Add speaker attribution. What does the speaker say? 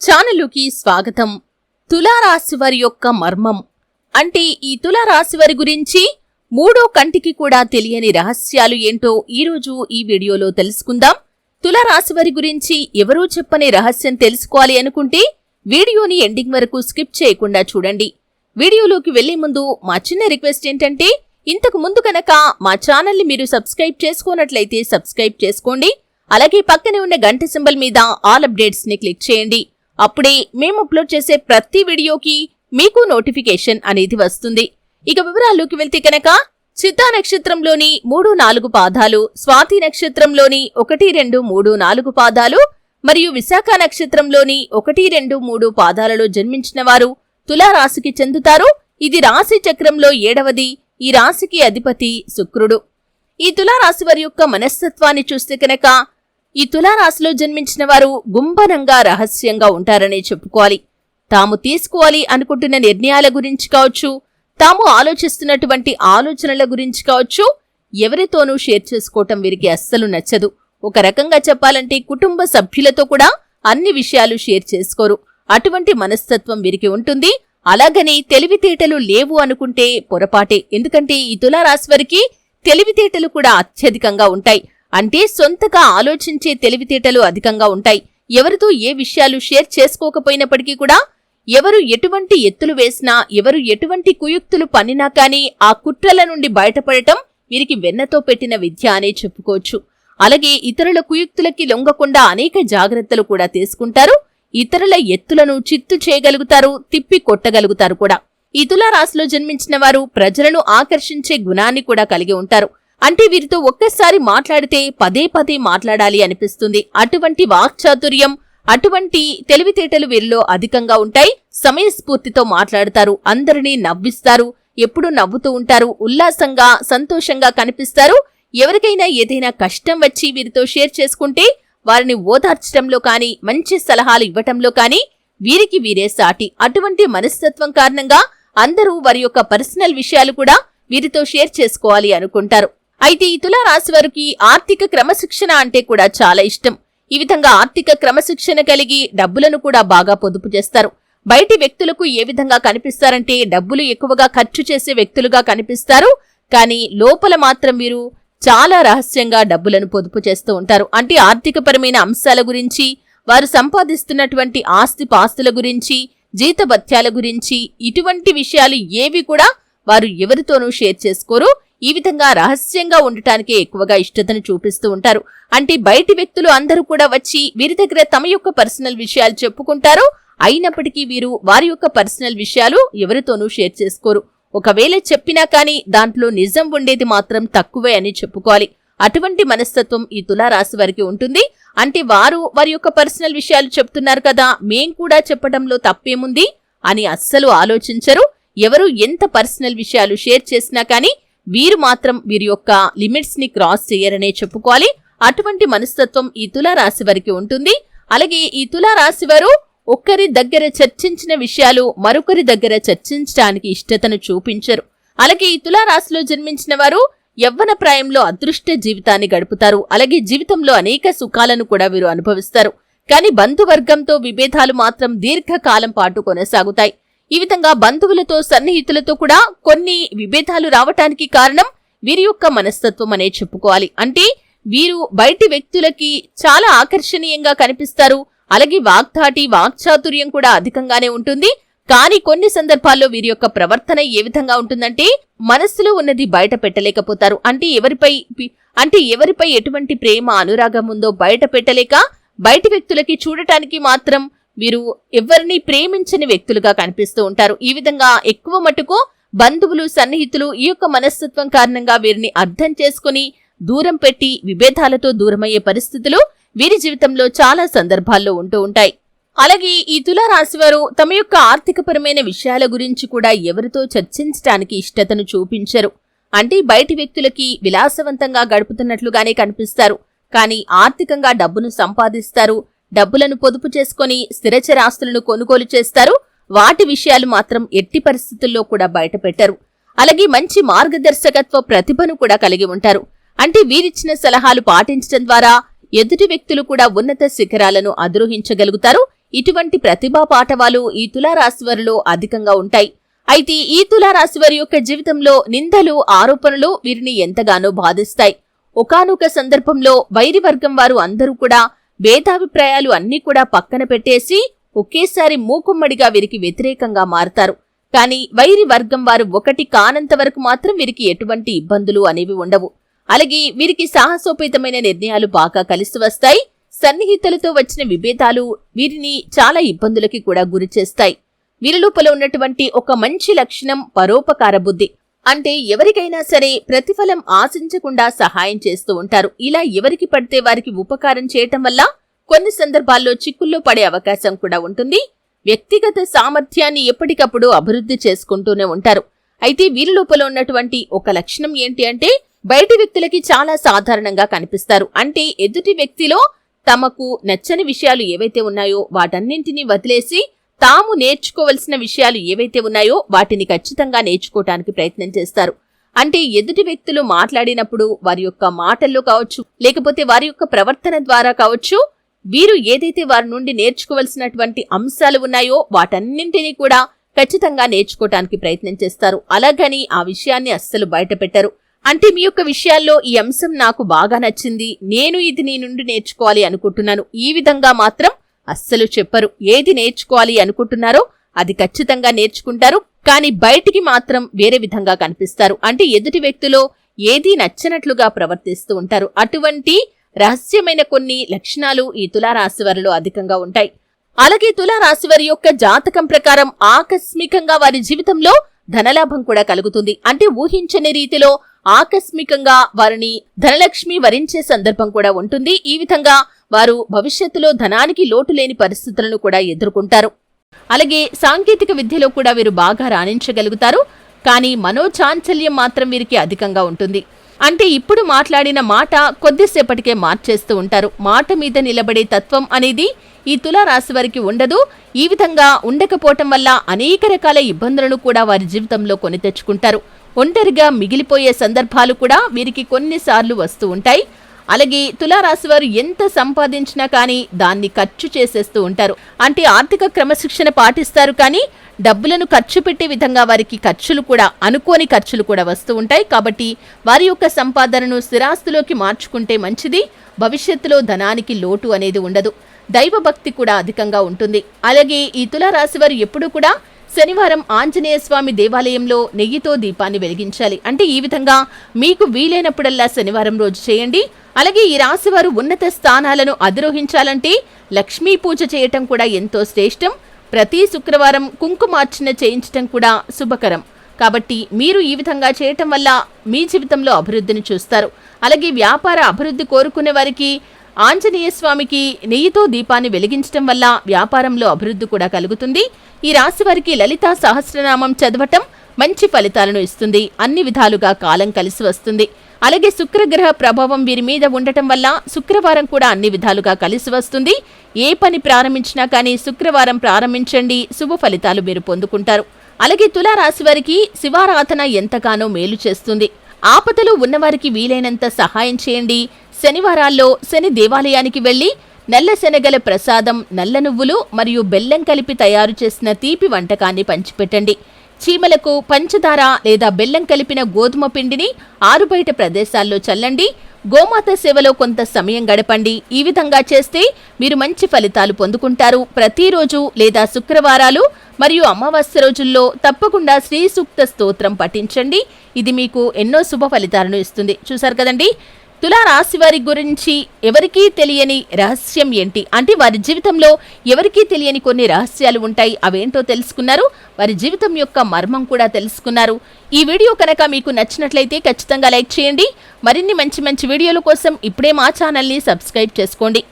Speaker 1: ఛానలుకి స్వాగతం. తులారాశివారి యొక్క మర్మం. అంటే ఈ తులారాశివారి గురించి మూడో కంటికి కూడా తెలియని రహస్యాలు ఏంటో ఈరోజు ఈ వీడియోలో తెలుసుకుందాం. తులారాశివారి గురించి ఎవరూ చెప్పని రహస్యం తెలుసుకోవాలి అనుకుంటే వీడియోని ఎండింగ్ వరకు స్కిప్ చేయకుండా చూడండి. వీడియోలోకి వెళ్ళే ముందు మా చిన్న రిక్వెస్ట్ ఏంటంటే ఇంతకు ముందు కనుక మా ఛానల్ని మీరు సబ్స్క్రైబ్ చేసుకోనట్లయితే సబ్స్క్రైబ్ చేసుకోండి. అలాగే పక్కనే ఉన్న గంట సింబల్ మీద ఆల్ అప్డేట్స్ని క్లిక్ చేయండి. అప్పుడే మేము అప్లోడ్ చేసే ప్రతి వీడియోకి మీకు నోటిఫికేషన్ అనేది వస్తుంది. ఇక వివరాల్లోకి వెళ్తే కనుక చిత్తా నక్షత్రంలోని మూడు నాలుగు పాదాలు స్వాతి నక్షత్రంలోని ఒకటి రెండు మూడు నాలుగు పాదాలు మరియు విశాఖ నక్షత్రంలోని ఒకటి రెండు మూడు పాదాలలో జన్మించిన వారు తులారాశికి చెందుతారు. ఇది రాశి చక్రంలో ఏడవది. ఈ రాశికి అధిపతి శుక్రుడు. ఈ తులారాశి వారి యొక్క మనస్తత్వాన్ని చూస్తే కనుక ఈ తులారాశిలో జన్మించిన వారు గుంభనంగా రహస్యంగా ఉంటారనే చెప్పుకోవాలి. తాము తీసుకోవాలి అనుకుంటున్న నిర్ణయాల గురించి కావచ్చు తాము ఆలోచిస్తున్నటువంటి ఆలోచనల గురించి కావచ్చు ఎవరితోనూ షేర్ చేసుకోవటం వీరికి అస్సలు నచ్చదు. ఒక రకంగా చెప్పాలంటే కుటుంబ సభ్యులతో కూడా అన్ని విషయాలు షేర్ చేసుకోరు. అటువంటి మనస్తత్వం వీరికి ఉంటుంది. అలాగని తెలివితేటలు లేవు అనుకుంటే పొరపాటే. ఎందుకంటే ఈ తులారాశి వారికి తెలివితేటలు కూడా అత్యధికంగా ఉంటాయి. అంటే సొంతగా ఆలోచించే తెలివితేటలు అధికంగా ఉంటాయి. ఎవరితో ఏ విషయాలు షేర్ చేసుకోకపోయినప్పటికీ కూడా ఎవరు ఎటువంటి ఎత్తులు వేసినా ఎవరు ఎటువంటి కుయుక్తులు పన్నినా కానీ ఆ కుట్రల నుండి బయటపడటం వీరికి వెన్నతో పెట్టిన విద్య అనే చెప్పుకోవచ్చు. అలాగే ఇతరుల కుయుక్తులకి లొంగకుండా అనేక జాగ్రత్తలు కూడా తీసుకుంటారు. ఇతరుల ఎత్తులను చిత్తు చేయగలుగుతారు తిప్పి కొట్టగలుగుతారు కూడా. ఈ తులారాశిలో జన్మించిన వారు ప్రజలను ఆకర్షించే గుణాన్ని కూడా కలిగి ఉంటారు. అంటే వీరితో ఒక్కసారి మాట్లాడితే పదే పదే మాట్లాడాలి అనిపిస్తుంది. అటువంటి వాక్చాతుర్యం అటువంటి తెలివితేటలు వీరిలో అధికంగా ఉంటాయి. సమయస్ఫూర్తితో మాట్లాడతారు. అందరినీ నవ్విస్తారు. ఎప్పుడూ నవ్వుతూ ఉంటారు. ఉల్లాసంగా సంతోషంగా కనిపిస్తారు. ఎవరికైనా ఏదైనా కష్టం వచ్చి వీరితో షేర్ చేసుకుంటే వారిని ఓదార్చడంలో కానీ మంచి సలహాలు ఇవ్వటంలో కానీ వీరికి వీరే సాటి. అటువంటి మనస్తత్వం కారణంగా అందరూ వారి యొక్క పర్సనల్ విషయాలు కూడా వీరితో షేర్ చేసుకోవాలి అనుకుంటారు. అయితే ఈ తులారాశి వారికి ఆర్థిక క్రమశిక్షణ అంటే కూడా చాలా ఇష్టం. ఈ విధంగా ఆర్థిక క్రమశిక్షణ కలిగి డబ్బులను కూడా బాగా పొదుపు చేస్తారు. బయటి వ్యక్తులకు ఏ విధంగా కనిపిస్తారంటే డబ్బులు ఎక్కువగా ఖర్చు చేసే వ్యక్తులుగా కనిపిస్తారు. కానీ లోపల మాత్రం మీరు చాలా రహస్యంగా డబ్బులను పొదుపు చేస్తూ ఉంటారు. అంటే ఆర్థికపరమైన అంశాల గురించి వారు సంపాదిస్తున్నటువంటి ఆస్తి పాస్తుల గురించి జీతభత్యాల గురించి ఇటువంటి విషయాలు ఏవి కూడా వారు ఎవరితోనూ షేర్ చేసుకోరు. ఈ విధంగా రహస్యంగా ఉండటానికే ఎక్కువగా ఇష్టతను చూపిస్తూ ఉంటారు. అంటే బయటి వ్యక్తులు అందరూ కూడా వచ్చి వీరి దగ్గర తమ యొక్క పర్సనల్ విషయాలు చెప్పుకుంటారు. అయినప్పటికీ వీరు వారి యొక్క పర్సనల్ విషయాలు ఎవరితోనూ షేర్ చేసుకోరు. ఒకవేళ చెప్పినా కానీ దాంట్లో నిజం ఉండేది మాత్రం తక్కువే అని చెప్పుకోవాలి. అటువంటి మనస్తత్వం ఈ తులారాశి వారికి ఉంటుంది. అంటే వారు వారి యొక్క పర్సనల్ విషయాలు చెప్తున్నారు కదా మేం కూడా చెప్పడంలో తప్పేముంది అని అస్సలు ఆలోచించరు. ఎవరు ఎంత పర్సనల్ విషయాలు షేర్ చేసినా కానీ వీరు మాత్రం వీరి యొక్క లిమిట్స్ని క్రాస్ చేయరనే చెప్పుకోవాలి. అటువంటి మనస్తత్వం ఈ తులారాశి వారికి ఉంటుంది. అలాగే ఈ తులారాశి వారు ఒక్కరి దగ్గర చర్చించిన విషయాలు మరొకరి దగ్గర చర్చించడానికి ఇష్టతను చూపించరు. అలాగే ఈ తులారాశిలో జన్మించిన వారు యవ్వన ప్రాయంలో అదృష్ట జీవితాన్ని గడుపుతారు. అలాగే జీవితంలో అనేక సుఖాలను కూడా వీరు అనుభవిస్తారు. కానీ బంధువర్గంతో విభేదాలు మాత్రం దీర్ఘకాలం పాటు కొనసాగుతాయి. ఈ విధంగా బంధువులతో సన్నిహితులతో కూడా కొన్ని విభేదాలు రావటానికి కారణం వీరి యొక్క మనస్తత్వం అనే చెప్పుకోవాలి. అంటే వీరు బయటి వ్యక్తులకి చాలా ఆకర్షణీయంగా కనిపిస్తారు. అలాగే వాగ్ధాటి వాక్చాతుర్యం కూడా అధికంగానే ఉంటుంది. కానీ కొన్ని సందర్భాల్లో వీరి యొక్క ప్రవర్తన ఏ విధంగా ఉంటుందంటే మనస్సులో ఉన్నది బయట పెట్టలేకపోతారు. అంటే ఎవరిపై అంటే ఎవరిపై ఎటువంటి ప్రేమ అనురాగం ఉందో బయట పెట్టలేక బయటి వ్యక్తులకి చూడటానికి మాత్రం వీరు ఎవరిని ప్రేమించని వ్యక్తులుగా కనిపిస్తూ ఉంటారు. ఈ విధంగా ఎక్కువ మటుకు బంధువులు సన్నిహితులు ఈ యొక్క మనస్తత్వం కారణంగా వీరిని అర్థం చేసుకుని దూరం పెట్టి విభేదాలతో దూరమయ్యే పరిస్థితులు వీరి జీవితంలో చాలా సందర్భాల్లో ఉంటూ ఉంటాయి. అలాగే ఈ తులారాశివారు తమ యొక్క ఆర్థికపరమైన విషయాల గురించి కూడా ఎవరితో చర్చించడానికి ఇష్టతను చూపించరు. అంటే బయటి వ్యక్తులకి విలాసవంతంగా గడుపుతున్నట్లుగానే కనిపిస్తారు. కానీ ఆర్థికంగా డబ్బును సంపాదిస్తారు. డబ్బులను పొదుపు చేసుకుని స్థిరచరాస్తులను కొనుగోలు చేస్తారు. వాటి విషయాలు మాత్రం ఎట్టి పరిస్థితుల్లో కూడా బయటపెట్టరు. అలాగే మంచి మార్గదర్శకత్వ ప్రతిభను కూడా కలిగి ఉంటారు. అంటే వీరిచ్చిన సలహాలు పాటించడం ద్వారా ఎదుటి వ్యక్తులు కూడా ఉన్నత శిఖరాలను అధిరోహించగలుగుతారు. ఇటువంటి ప్రతిభా పాఠవాలు ఈ తులారాశివారిలో అధికంగా ఉంటాయి. అయితే ఈ తులారాశివారి యొక్క జీవితంలో నిందలు ఆరోపణలు వీరిని ఎంతగానో బాధిస్తాయి. ఒకనొక సందర్భంలో వైరి వర్గం వారు అందరూ కూడా భేదాభిప్రాయాలు అన్నీ కూడా పక్కన పెట్టేసి ఒకేసారి మూకుమ్మడిగా వీరికి వ్యతిరేకంగా మారతారు. కానీ వైరి వర్గం వారు ఒకటి కానంత వరకు మాత్రం వీరికి ఎటువంటి ఇబ్బందులు అనేవి ఉండవు. అలాగే వీరికి సాహసోపేతమైన నిర్ణయాలు బాగా కలిసి వస్తాయి. సన్నిహితులతో వచ్చిన విభేదాలు వీరిని చాలా ఇబ్బందులకి కూడా గురి చేస్తాయి. వీరి లోపల ఉన్నటువంటి ఒక మంచి లక్షణం పరోపకార బుద్ధి. అంటే ఎవరికైనా సరే ప్రతిఫలం ఆశించకుండా సహాయం చేస్తూ ఉంటారు. ఇలా ఎవరికి పడితే వారికి ఉపకారం చేయటం వల్ల కొన్ని సందర్భాల్లో చిక్కుల్లో పడే అవకాశం కూడా ఉంటుంది. వ్యక్తిగత సామర్థ్యాన్ని ఎప్పటికప్పుడు అభివృద్ధి చేసుకుంటూనే ఉంటారు. అయితే వీరి లోపల ఉన్నటువంటి ఒక లక్షణం ఏంటి అంటే బయటి వ్యక్తులకి చాలా సాధారణంగా కనిపిస్తారు. అంటే ఎదుటి వ్యక్తిలో తమకు నచ్చని విషయాలు ఏవైతే ఉన్నాయో వాటన్నింటినీ వదిలేసి తాము నేర్చుకోవలసిన విషయాలు ఏవైతే ఉన్నాయో వాటిని ఖచ్చితంగా నేర్చుకోవటానికి ప్రయత్నం చేస్తారు. అంటే ఎదుటి వ్యక్తులు మాట్లాడినప్పుడు వారి యొక్క మాటల్లో కావచ్చు లేకపోతే వారి యొక్క ప్రవర్తన ద్వారా కావచ్చు వీరు ఏదైతే వారి నుండి నేర్చుకోవలసినటువంటి అంశాలు ఉన్నాయో వాటన్నింటినీ కూడా ఖచ్చితంగా నేర్చుకోవటానికి ప్రయత్నం చేస్తారు. అలాగని ఆ విషయాన్ని అస్సలు బయటపెట్టరు. అంటే మీ యొక్క విషయాల్లో ఈ అంశం నాకు బాగా నచ్చింది నేను ఇది నీ నుండి నేర్చుకోవాలి అనుకుంటున్నాను. ఈ విధంగా మాత్రం అస్సలు చెప్పరు. ఏది నేర్చుకోవాలి అనుకుంటున్నారో అది ఖచ్చితంగా నేర్చుకుంటారు. కానీ బయటికి మాత్రం వేరే విధంగా కనిపిస్తారు. అంటే ఎదుటి వ్యక్తిలో ఏది నచ్చనట్లుగా ప్రవర్తిస్తూ ఉంటారు. అటువంటి రహస్యమైన కొన్ని లక్షణాలు ఈ తులారాశి వారిలో అధికంగా ఉంటాయి. అలాగే తులారాశి వారి యొక్క జాతకం ప్రకారం ఆకస్మికంగా వారి జీవితంలో ధనలాభం కూడా కలుగుతుంది. అంటే ఊహించని రీతిలో ఆకస్మికంగా వారిని ధనలక్ష్మి వరించే సందర్భం కూడా ఉంటుంది. ఈ విధంగా వారు భవిష్యత్తులో ధనానికి లోటు లేని పరిస్థితులను కూడా ఎదుర్కొంటారు. అలాగే సాంకేతిక విద్యలో కూడా వీరు బాగా రాణించగలుగుతారు. కానీ మనోచాంచల్యం మాత్రం వీరికి అధికంగా ఉంటుంది. అంటే ఇప్పుడు మాట్లాడిన మాట కొద్దిసేపటికే మార్చేస్తూ ఉంటారు. మాట మీద నిలబడే తత్వం అనేది ఈ తులారాశి వారికి ఉండదు. ఈ విధంగా ఉండకపోవటం వల్ల అనేక రకాల ఇబ్బందులను కూడా వారి జీవితంలో కొని తెచ్చుకుంటారు. ఒంటరిగా మిగిలిపోయే సందర్భాలు కూడా వీరికి కొన్నిసార్లు వస్తూ ఉంటాయి. అలాగే తులారాశి వారు ఎంత సంపాదించినా కానీ దాన్ని ఖర్చు చేసేస్తూ ఉంటారు. అంటే ఆర్థిక క్రమశిక్షణ పాటిస్తారు కానీ డబ్బులను ఖర్చు పెట్టే విధంగా వారికి ఖర్చులు కూడా అనుకోని ఖర్చులు కూడా వస్తూ ఉంటాయి. కాబట్టి వారి యొక్క సంపాదనను స్థిరాస్తులోకి మార్చుకుంటే మంచిది. భవిష్యత్తులో ధనానికి లోటు అనేది ఉండదు. దైవభక్తి కూడా అధికంగా ఉంటుంది. అలాగే ఈ తులారాశి వారు ఎప్పుడూ కూడా శనివారం ఆంజనేయ స్వామి దేవాలయంలో నెయ్యితో దీపాన్ని వెలిగించాలి. అంటే ఈ విధంగా మీకు వీలైనప్పుడల్లా శనివారం రోజు చేయండి. అలాగే ఈ రాశివారు ఉన్నత స్థానాలను అధిరోహించాలంటే లక్ష్మీ పూజ చేయటం కూడా ఎంతో శ్రేష్టం. ప్రతి శుక్రవారం కుంకుమార్చన చేయించటం కూడా శుభకరం. కాబట్టి మీరు ఈ విధంగా చేయటం వల్ల మీ జీవితంలో అభివృద్ధిని చూస్తారు. అలాగే వ్యాపార అభివృద్ధి కోరుకునే వారికి ఆంజనేయ స్వామికి నెయ్యితో దీపాన్ని వెలిగించటం వల్ల వ్యాపారంలో అభివృద్ధి కూడా కలుగుతుంది. ఈ రాశి వారికి లలిత సహస్రనామం చదవటం మంచి ఫలితాలను ఇస్తుంది. అన్ని విధాలుగా కాలం కలిసి వస్తుంది. అలాగే శుక్రగ్రహ ప్రభావం వీరి మీద ఉండటం వల్ల శుక్రవారం కూడా అన్ని విధాలుగా కలిసి వస్తుంది. ఏ పని ప్రారంభించినా కానీ శుక్రవారం ప్రారంభించండి. శుభ ఫలితాలు మీరు పొందుకుంటారు. అలాగే తులారాశి వారికి శివారాధన ఎంతగానో మేలు చేస్తుంది. ఆపదలు ఉన్నవారికి వీలైనంత సహాయం చేయండి. శనివారాల్లో శని దేవాలయానికి వెళ్ళి నల్ల శనగల ప్రసాదం నల్ల నువ్వులు మరియు బెల్లం కలిపి తయారు చేసిన తీపి వంటకాన్ని పంచిపెట్టండి. చీమలకు పంచదార లేదా బెల్లం కలిపిన గోధుమ పిండిని ఆరుబయట ప్రదేశాల్లో చల్లండి. గోమాత సేవలో కొంత సమయం గడపండి. ఈ విధంగా చేస్తే మీరు మంచి ఫలితాలు పొందుకుంటారు. ప్రతిరోజు లేదా శుక్రవారాలు మరియు అమావాస్య రోజుల్లో తప్పకుండా శ్రీ సూక్త స్తోత్రం పఠించండి. ఇది మీకు ఎన్నో శుభ ఫలితాలను ఇస్తుంది. చూసారు కదండి? తులారాశి వారి గురించి ఎవరికీ తెలియని రహస్యం ఏంటి? అంటే వారి జీవితంలో ఎవరికీ తెలియని కొన్ని రహస్యాలు ఉంటాయి. అవేంటో తెలుసుకున్నారు. వారి జీవితం యొక్క మర్మం కూడా తెలుసుకున్నారు. ఈ వీడియో కనుక మీకు నచ్చినట్లయితే ఖచ్చితంగా లైక్ చేయండి. మరిన్ని మంచి మంచి వీడియోల కోసం ఇప్పుడే మా ఛానల్ని సబ్స్క్రైబ్ చేసుకోండి.